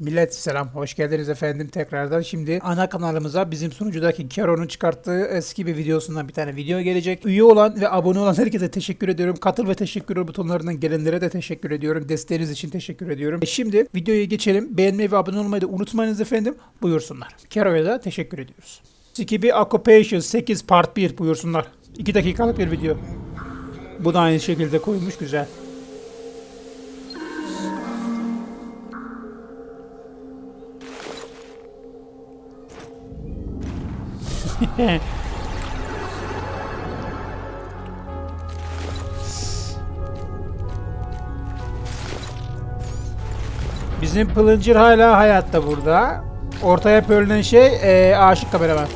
Millet selam, hoş geldiniz efendim tekrardan. Şimdi ana kanalımıza bizim sunucudaki Kero'nun çıkarttığı eski bir videosundan bir tane video gelecek. Üye olan ve abone olan herkese teşekkür ediyorum. Katıl ve teşekkür butonlarından gelenlere de teşekkür ediyorum. Desteğiniz için teşekkür ediyorum. E şimdi videoya geçelim. Beğenmeyi ve abone olmayı da unutmayınız efendim. Buyursunlar. Kero'ya da teşekkür ediyoruz. Skibi Occupation 8 Part 1 buyursunlar. 2 dakikalık bir video. Bu da aynı şekilde koymuş güzel. Bizim Pılıncır hala hayatta burada. Ortaya bölünen şey eee aşık kameraman.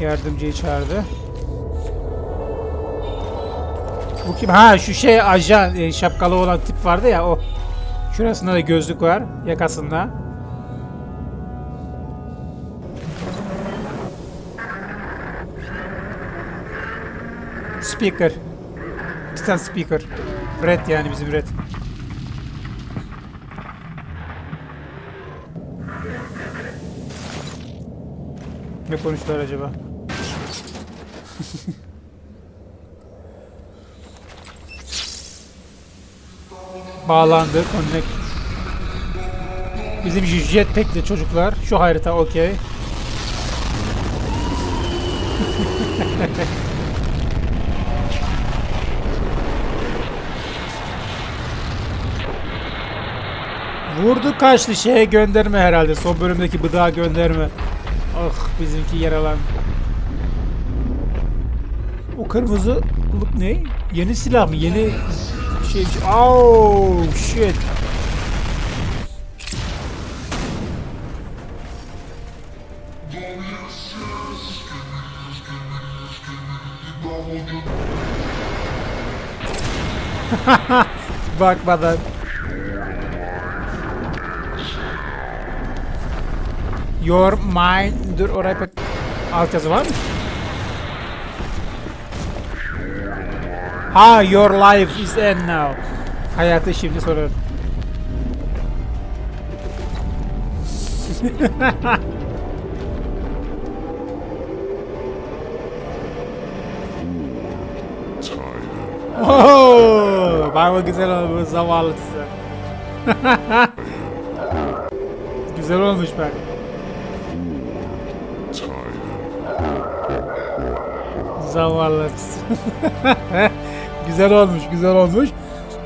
Yardımcıyı çağırdı. Bu kim? Ha şu şey ajan e, şapkalı olan tip vardı ya o. Şurasında da gözlük var yakasında. Speaker. Titan speaker. Red yani bizim red. Ne konuştular acaba? Bağlandı. Connect. Bizim jetpack'li çocuklar. Şu harita okey. Vurdu kaçtı şeye gönderme herhalde. Son bölümdeki bıdağa gönderme. Ah bizimki yaralandı. O kırmızı ne? Yeni silah mı? Yeni şey. Oh shit. Bakmadan. Your mind... Dur oraya bak. Alt yazı var mı? Ha, your life is end now. Hayatı şimdi sorarım. Oo, bak güzel olmuş zavallı size. güzel olmuş bak. Zavallı. güzel olmuş, güzel olmuş.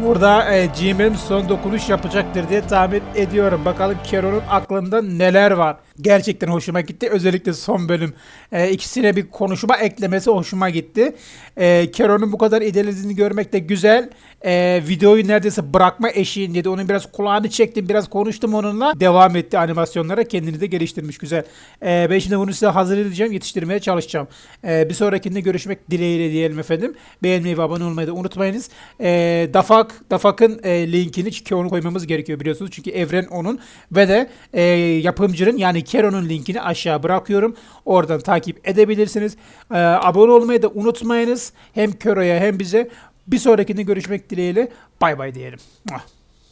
Burada e, GM'im son dokunuş yapacaktır diye tahmin ediyorum. Bakalım Kero'nun aklında neler var. Gerçekten hoşuma gitti. Özellikle son bölüm. E, ikisine bir konuşma eklemesi hoşuma gitti. E, Kero'nun bu kadar idealizini görmek de güzel. E, videoyu neredeyse bırakma eşiğindeydi. Onun biraz kulağını çektim. Biraz konuştum onunla. Devam etti animasyonlara. Kendini de geliştirmiş. Güzel. E, ben şimdi bunu size hazır edeceğim. Yetiştirmeye çalışacağım. E, bir sonrakinde görüşmek dileğiyle diyelim efendim. Beğenmeyi ve abone olmayı da unutmayınız. E, Dafak, Dafak'ın e, linkini ki onu koymamız gerekiyor biliyorsunuz. Çünkü evren onun. Ve de e, yapımcının yani Kero'nun linkini aşağı bırakıyorum. Oradan takip edebilirsiniz. E, abone olmayı da unutmayınız. Hem Kero'ya hem bize. Bir sonrakinde görüşmek dileğiyle. Bay bay diyelim.